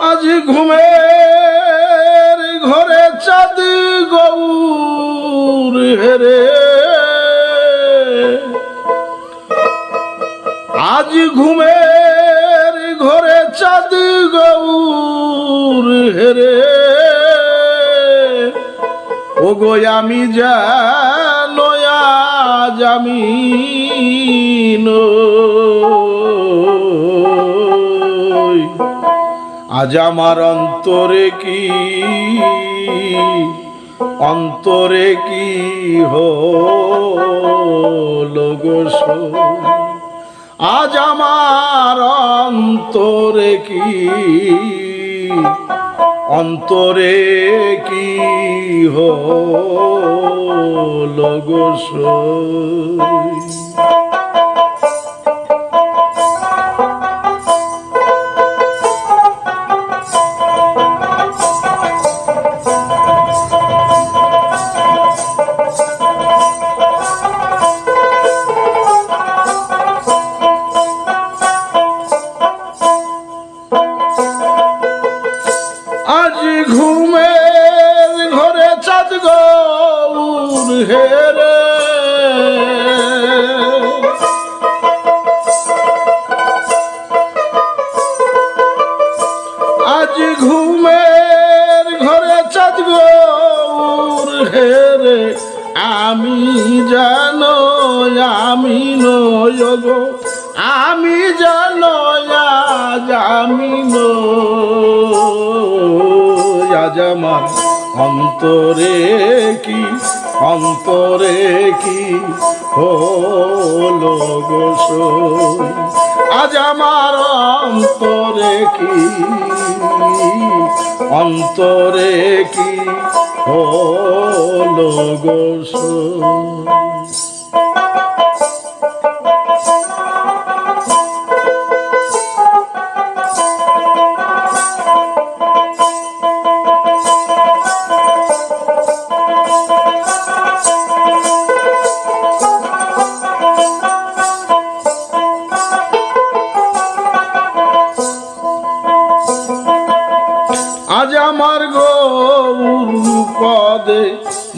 আজ ঘুমের ঘরে চাঁদ গৌর হেরে আজ ঘুমের ঘরে চাঁদ গৌর হেরে ও গো আমি জানো, আজ আমি নই। আজ আমার অন্তরে কি? অন্তরে কি সই? আজ আমার অন্তরে কি? অন্তরে কি হলো আজ আমি অন্তরে কি অন্তরে কি হলো গো সই? আজ আমার অন্তরে কি অন্তরে কি হলো গো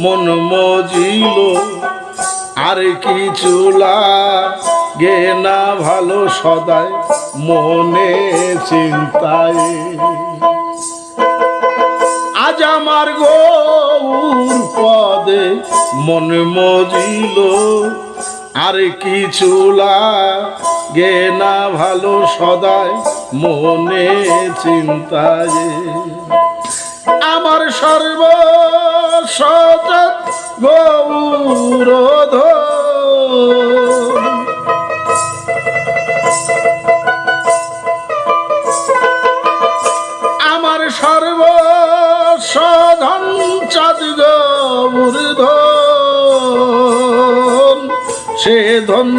মন মজিল। আর কিছু গে না ভালো সদায় মনে চিন্তায়। আজ আমার গৌর পদে মন মজিল। আর কিছু গে না ভালো সদায় মনে চিন্তায়। আমার সর্ব সজত গৌরধ। আমার সর্ব সধন চাঁদ গৌরধ সে ধন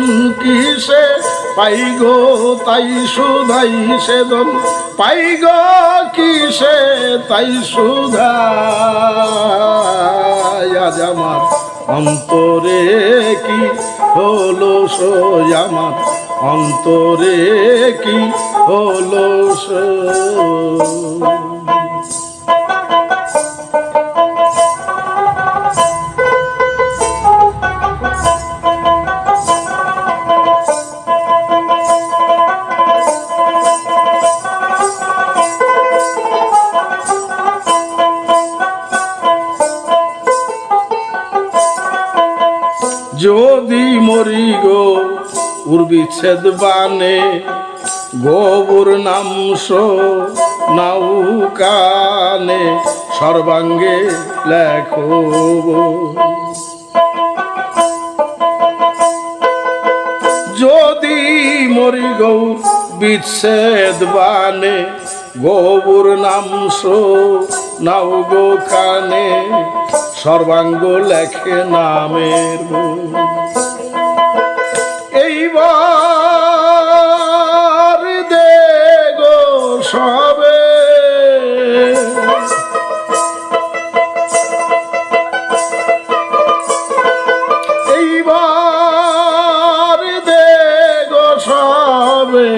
কিসে পাই গো, তাই সুধাই সে ধন পাই গো, কিসে তাই সুধা? আজ আমার অন্তরে কি হলো সই আমার? অন্তরে কি হলো সই? যদি মরি গো, উর্বিচ্ছেদ বানে গোবর নাম সো নাউকানে সর্বাঙ্গে লেখো যদি মরি গৌ বিচ্ছেদ বানে গোবর নাম সো নাও গো কানে সর্বাঙ্গ লেখে নামের। এইবার দে গো সবে এইবার দে গো সবে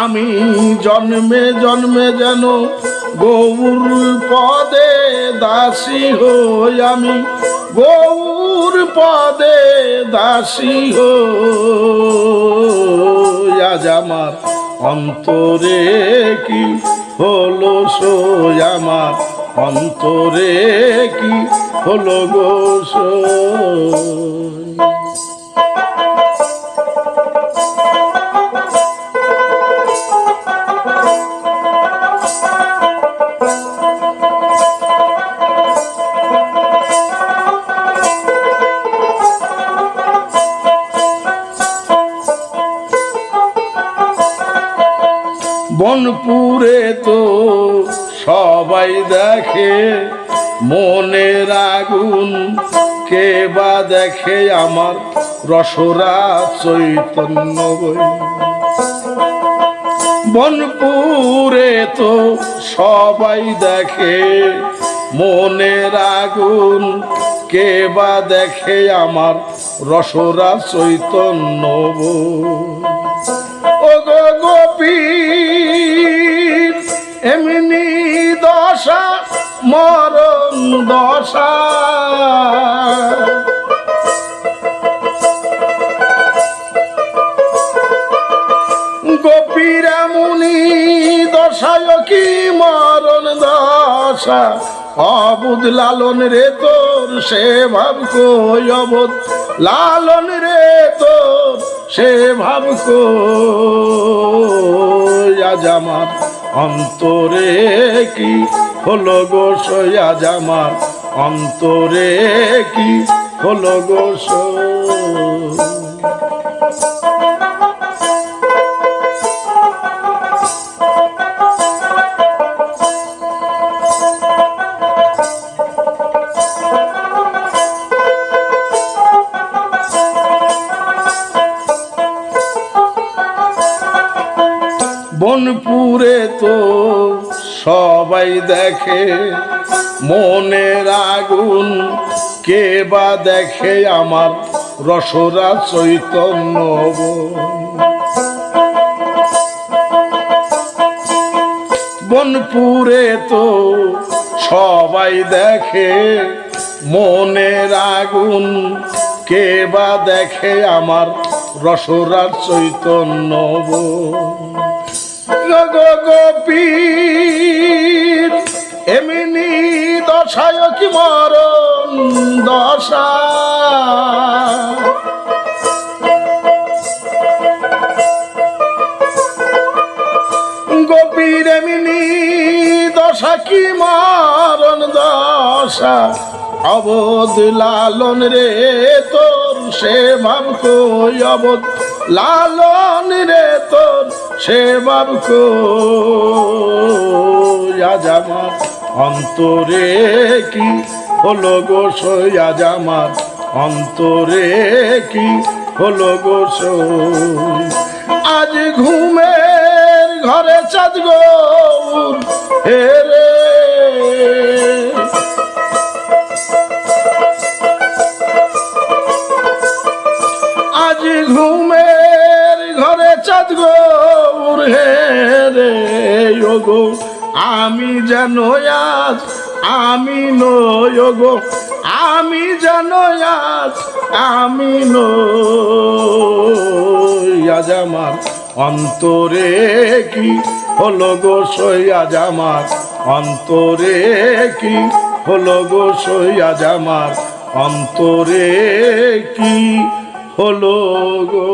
আমি জন্মে জন্মে যেন গৌর পদে দাসী হই আমি। গৌর পদে দাসী হই, আজ আমার অন্তরে কি হলো সই আমার? অন্তরে কি হলো গো সই? সবাই দেখে মনের আগুন। কে বা দেখে আমার রসরা চৈতন্য বই। বনপুরে তো সবাই দেখে মনের আগুন। কে বা দেখে আমার রসরা চৈতন্য ও গো গোপীর, এমনি দশা, মরণ দশা। গোপীর এমনি দশায় কি মরণ দশা? অবুধ লালন রে তোর সে ভাব কই অবুধ? লালন রে তোর সে ভাব কই? আজ আমার অন্তরে কি হলো গো সয়াজ আমার অন্তরে কি হলো গো বনপুরে তো সবাই দেখে মনের আগুন কে বা দেখে আমার রসরা চৈতন্য বন। বনপুরে তো সবাই দেখে মনের আগুন কে বা দেখে আমার রসরার চৈতন্য বন। গোপীর এমনি দশায় কি মরণ দশা? গোপীর এমনি দশা কি মরণ দশা? অবোধ লালন রে তোর সে ভাব কই অবোধ? লালন রে তোর সে ভাব কই আজ আমার অন্তরে কি হলো গো সই? অন্তরে কি হলো গো আজ ঘুমের ঘরে চাঁদ গো হেরে। আজ হে রে গো আমি যেন আমি ও গো আমি যেন আমি আজ আমার অন্তরে কি হলো গো সই? আজ আমার অন্তরে কি হলো গো সই? আজ আমার অন্তরে কি হলো গো